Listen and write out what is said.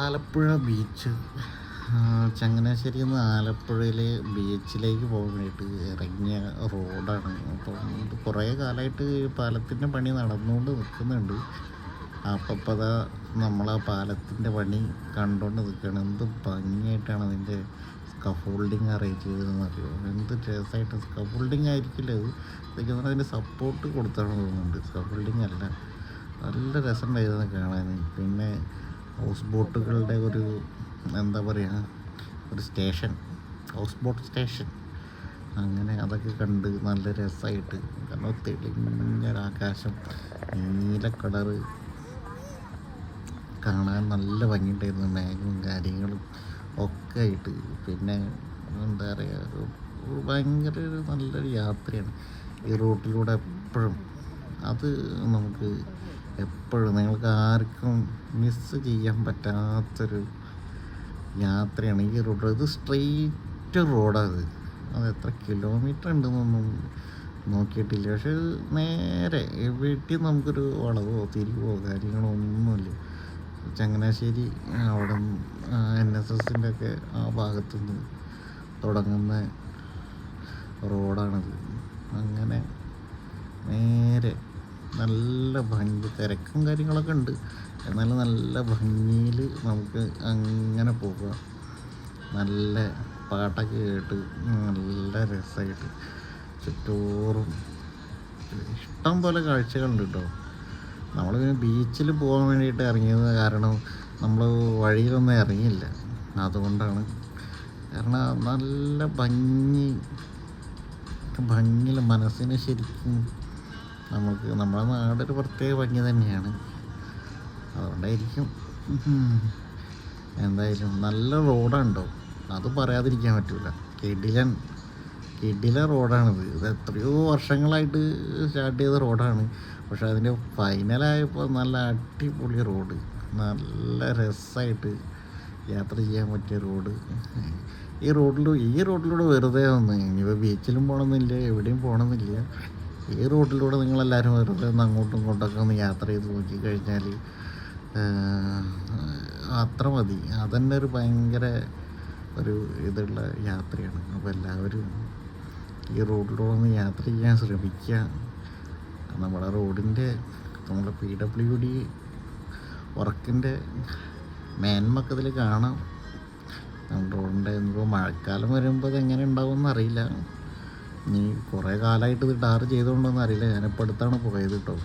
Alappuzha beach. Changanassery നിന്ന് ആലപ്പുഴയിലെ ബീച്ചിലേക്ക് പോകാൻ വേണ്ടിയിട്ട് ഇറങ്ങിയ റോഡാണ്. അപ്പം കുറേ കാലമായിട്ട് പാലത്തിന്റെ പണി നടന്നുകൊണ്ട് നിൽക്കുന്നുണ്ട്. അപ്പം അപ്പോൾ നമ്മൾ ആ പാലത്തിന്റെ പണി കണ്ടുകൊണ്ട് നിൽക്കുകയാണ്. എന്ത് ഭംഗിയായിട്ടാണ് അതിന്റെ സ്കഫോൾഡിങ് അറേഞ്ച് ചെയ്തതെന്ന് അറിയോ? എന്ത് രസമായിട്ട് സ്കഫോൾഡിങ് ആയിരിക്കില്ല അത്? ഇതൊക്കെ അതിന്റെ സപ്പോർട്ട് കൊടുത്താണ് തോന്നുന്നുണ്ട്. സ്കഫോൾഡിങ് അല്ല. നല്ല രസമുണ്ടായിരുന്നു കാണാൻ. പിന്നെ ഹൗസ് ബോട്ടുകളുടെ ഒരു എന്താ പറയുക ഒരു സ്റ്റേഷൻ ഹൗസ് ബോട്ട് സ്റ്റേഷൻ. അങ്ങനെ അതൊക്കെ കണ്ട് നല്ല രസമായിട്ട് കാരണം തെളിഞ്ഞൊരാകാശം നീല കളറ്. കാണാൻ നല്ല ഭംഗിയുണ്ടായിരുന്നു. മേഘവും കാര്യങ്ങളും ഒക്കെ ആയിട്ട് പിന്നെ എന്താ പറയുക ഭയങ്കര ഒരു നല്ലൊരു യാത്രയാണ്. ഈ റൂട്ടിലൂടെ എപ്പോഴും. അത് നമുക്ക് എപ്പോഴും നിങ്ങൾക്ക് ആർക്കും മിസ് ചെയ്യാൻ പറ്റാത്തൊരു യാത്രയാണ്. ഈ റോഡ് ഇത് സ്ട്രെയിറ്റ് റോഡാണ് അത് എത്ര കിലോമീറ്റർ ഉണ്ടെന്നൊന്നും നോക്കിയിട്ടില്ല. പക്ഷെ നേരെ വീട്ടിൽ നമുക്കൊരു വളവോ തിരിവോ കാര്യങ്ങളോ ഒന്നുമില്ല. ചങ്ങനാശ്ശേരി അവിടെ എൻ എസ് എസിന്റെ ഒക്കെ ആ ഭാഗത്തുനിന്ന് തുടങ്ങുന്ന റോഡാണിത് അങ്ങനെ നേരെ നല്ല ഭംഗി തിരക്കും കാര്യങ്ങളൊക്കെ ഉണ്ട്. എന്നാലും നല്ല ഭംഗിയിൽ നമുക്ക് അങ്ങനെ പോകാം നല്ല പാട്ടൊക്കെ കേട്ട് നല്ല രസമായിട്ട് ചുറ്റോറും. ഇഷ്ടം പോലെ കാഴ്ചകളുണ്ട് കേട്ടോ. നമ്മൾ പിന്നെ ബീച്ചിൽ പോകാൻ വേണ്ടിയിട്ട് ഇറങ്ങിയത് കാരണം നമ്മൾ വഴിയിലൊന്നും ഇറങ്ങിയില്ല. അതുകൊണ്ടാണ്. കാരണം നല്ല ഭംഗി ഭംഗിയിൽ മനസ്സിനെ ശരിക്കും നമുക്ക് നമ്മുടെ നാടൊരു പ്രത്യേക ഭംഗി തന്നെയാണ്. അതുകൊണ്ടായിരിക്കും. എന്തായാലും നല്ല റോഡാണ്ടോ അത് പറയാതിരിക്കാൻ പറ്റില്ല കിടിലൻ കിടില റോഡാണിത്. ഇത് എത്രയോ വർഷങ്ങളായിട്ട് സ്റ്റാർട്ട് ചെയ്ത റോഡാണ്. പക്ഷെ അതിന്റെ ഫൈനലായപ്പോൾ നല്ല അടിപൊളി റോഡ്. നല്ല രസമായിട്ട് യാത്ര ചെയ്യാൻ പറ്റിയ റോഡ്. ഈ റോഡിൽ ഈ റോഡിലൂടെ വെറുതെ ഒന്ന് ഇനിയിപ്പോൾ ബീച്ചിലും പോകണമെന്നില്ല എവിടെയും പോകണമെന്നില്ല ഈ റോഡിലൂടെ നിങ്ങളെല്ലാവരും വെറുതെ ഒന്ന് അങ്ങോട്ടും ഇങ്ങോട്ടൊക്കെ ഒന്ന് യാത്ര ചെയ്ത് നോക്കിക്കഴിഞ്ഞാൽ അത്ര മതി. അതന്നെ ഒരു ഭയങ്കര ഒരു ഇതുള്ള യാത്രയാണ്. അപ്പോൾ എല്ലാവരും ഈ റോഡിലൂടെ ഒന്ന് യാത്ര ചെയ്യാൻ ശ്രമിക്കുക. നമ്മുടെ റോഡിന്റെ നമ്മുടെ പി ഡബ്ല്യു ഡി വർക്കിന്റെ മേന്മൊക്കെ ഇതിൽ കാണാം. നമ്മുടെ റോഡിന്റെ മഴക്കാലം വരുമ്പോൾ അത് എങ്ങനെ ഉണ്ടാവും അറിയില്ല. ഇനി കുറേ കാലമായിട്ട് ഇത് ടാർ ചെയ്തുകൊണ്ടൊന്നും അറിയില്ല. ഞാനിപ്പോൾ അടുത്താണ് പോയത് കേട്ടോ